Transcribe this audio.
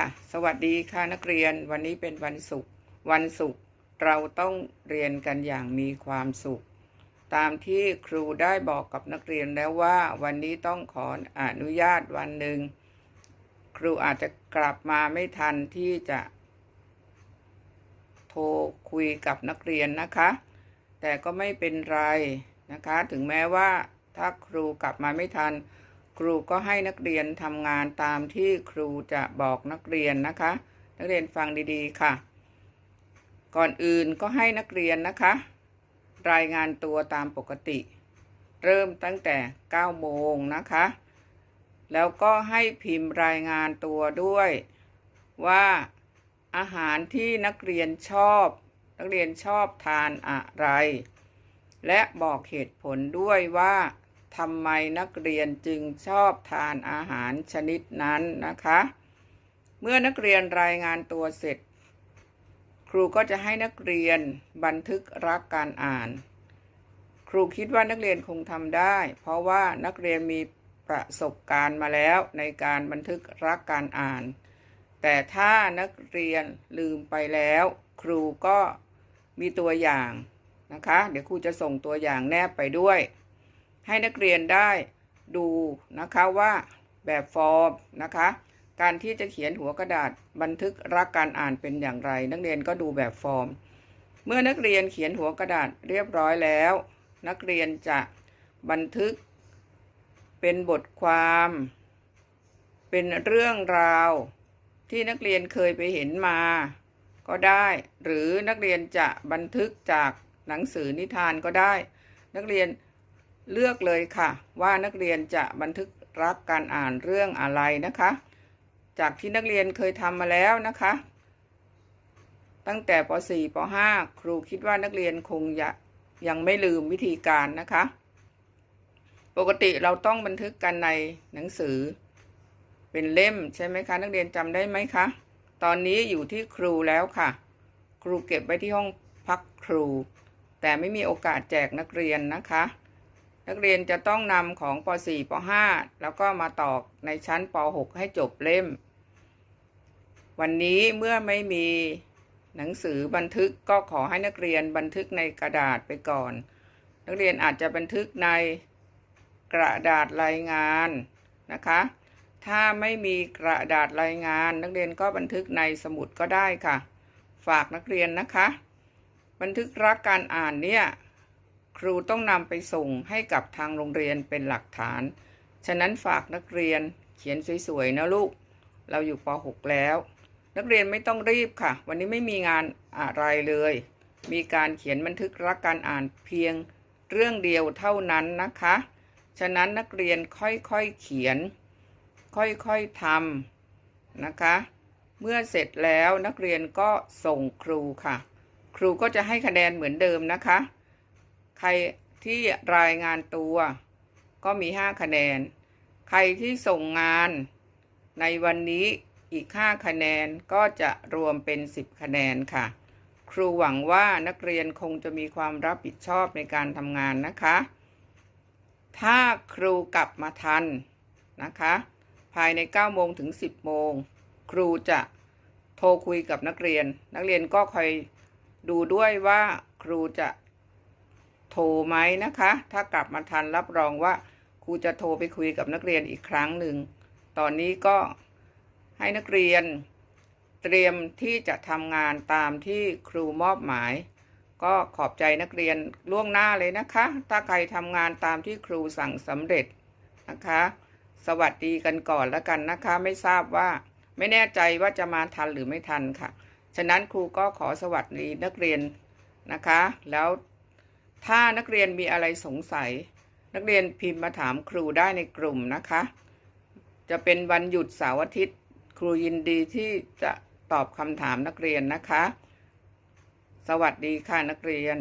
ค่ะ สวัสดีค่ะนักเรียนวันนี้เป็นวันศุกร์วันศุกร์เราต้องเรียนกันอย่างมีความสุข ตามที่ครูได้บอกกับนักเรียนแล้วว่าวันนี้ต้องขออนุญาตวันหนึ่งครูอาจจะกลับมาไม่ทันที่จะโทรคุยกับนักเรียนนะคะ แต่ก็ไม่เป็นไรนะคะ ถึงแม้ว่าถ้าครูกลับมาไม่ทัน ครูก็ให้นักเรียนทำงานตามที่ครูจะบอกนักเรียนนะคะ นักเรียนฟังดีๆค่ะ ก่อนอื่นก็ให้นักเรียนนะคะ รายงานตัวตามปกติ เริ่มตั้งแต่ 9 โมงนะคะ แล้วก็ให้พิมพ์รายงานตัวด้วย ว่าอาหารที่นักเรียนชอบ นักเรียนชอบทานอะไร และบอกเหตุผลด้วยว่า ทำไมนักเรียนจึงชอบทานอาหารชนิดนั้นนะคะ เมื่อนักเรียนรายงานตัวเสร็จ ครูก็จะให้นักเรียนบันทึกรักการอ่าน ครูคิดว่านักเรียนคงทำได้ เพราะว่านักเรียนมีประสบการณ์มาแล้วในการบันทึกรักการอ่าน แต่ถ้านักเรียนลืมไปแล้ว ครูก็มีตัวอย่างนะคะ เดี๋ยวครูจะส่งตัวอย่างแนบไปด้วย ให้นักเรียนได้ดูนะคะว่าแบบฟอร์มนะคะ การที่จะเขียนหัวกระดาษบันทึกรักการอ่านเป็นอย่างไร นักเรียนก็ดูแบบฟอร์ม เมื่อนักเรียนเขียนหัวกระดาษเรียบร้อยแล้ว นักเรียนจะบันทึกเป็นบทความ เป็นเรื่องราว ที่นักเรียนเคยไปเห็นมา ก็ได้ หรือนักเรียนจะบันทึกจากหนังสือนิทานก็ได้ นักเรียน เลือกเลยค่ะ ว่านักเรียนจะบันทึกรักการอ่านเรื่องอะไรนะคะ จากที่นักเรียนเคยทำมาแล้วนะคะ ตั้งแต่ป .4 ป .5 ครูคิดว่านักเรียนคงยยังไม่ลืมวิธีการนะคะ ปกติเราต้องบันทึกกันในหนังสือ เป็นเล่มใช่ไหมคะนักเรียนจำได้ไหมคะ ตอนนี้อยู่ที่ครูแล้วค่ะ ครูเก็บไว้ที่ห้องพักครู แต่ไม่มีโอกาสแจกนักเรียนนะคะ นักเรียนจะต้องนำของป .4 ป .5 แล้วก็มาตอกในชั้นป .6 ให้จบเล่ม วันนี้เมื่อไม่มีหนังสือบันทึกก็ขอให้นักเรียนบันทึกในกระดาษไปก่อน นักเรียนอาจจะบันทึกในกระดาษรายงานนะคะ ถ้าไม่มีกระดาษรายงาน นักเรียนก็บันทึกในสมุดก็ได้ค่ะ ฝากนักเรียนนะคะ บันทึกรักการอ่านเนี่ย ครูต้องนำไปส่งให้กับทางโรงเรียนเป็นหลักฐาน ฉะนั้นฝากนักเรียนเขียนสวยๆนะลูก เราอยู่ป .6 แล้ว นักเรียนไม่ต้องรีบค่ะ วันนี้ไม่มีงานอะไรเลย มีการเขียนบันทึกรักการอ่านเพียงเรื่องเดียวเท่านั้นนะคะ ฉะนั้นนักเรียนค่อยๆเขียน ค่อยๆทำนะคะ เมื่อเสร็จแล้วนักเรียนก็ส่งครูค่ะ ครูก็จะให้คะแนนเหมือนเดิมนะคะ ใครที่รายงานตัว ก็มี 5 คะแนน ใครที่ส่งงานในวันนี้อีก 5 คะแนนก็จะรวมเป็น 10 คะแนนค่ะ ครูหวังว่านักเรียนคงจะมีความรับผิดชอบในการทำงานนะคะ ถ้าครูกลับมาทันนะคะ ภายใน 9 โมงถึง 10 โมง ครูจะโทรคุยกับนักเรียน นักเรียนก็คอยดูด้วยว่าครูจะ โทรไหมนะคะ ถ้ากลับมาทันรับรองว่าครูจะโทรไปคุยกับนักเรียนอีกครั้งหนึ่ง ตอนนี้ก็ให้นักเรียนเตรียมที่จะทำงานตามที่ครูมอบหมาย ก็ขอบใจนักเรียนล่วงหน้าเลยนะคะ ถ้าใครทำงานตามที่ครูสั่งสำเร็จนะคะ สวัสดีกันก่อนแล้วกันนะคะ ไม่ทราบว่าไม่แน่ใจว่าจะมาทันหรือไม่ทันค่ะ ฉะนั้นครูก็ขอสวัสดีนักเรียนนะคะ แล้ว ถ้านักเรียนมีอะไรสงสัย นักเรียนพิมพ์มาถามครูได้ในกลุ่มนะคะ จะเป็นวันหยุดเสาร์อาทิตย์ ครูยินดีที่จะตอบคำถามนักเรียนนะคะ สวัสดีค่ะนักเรียน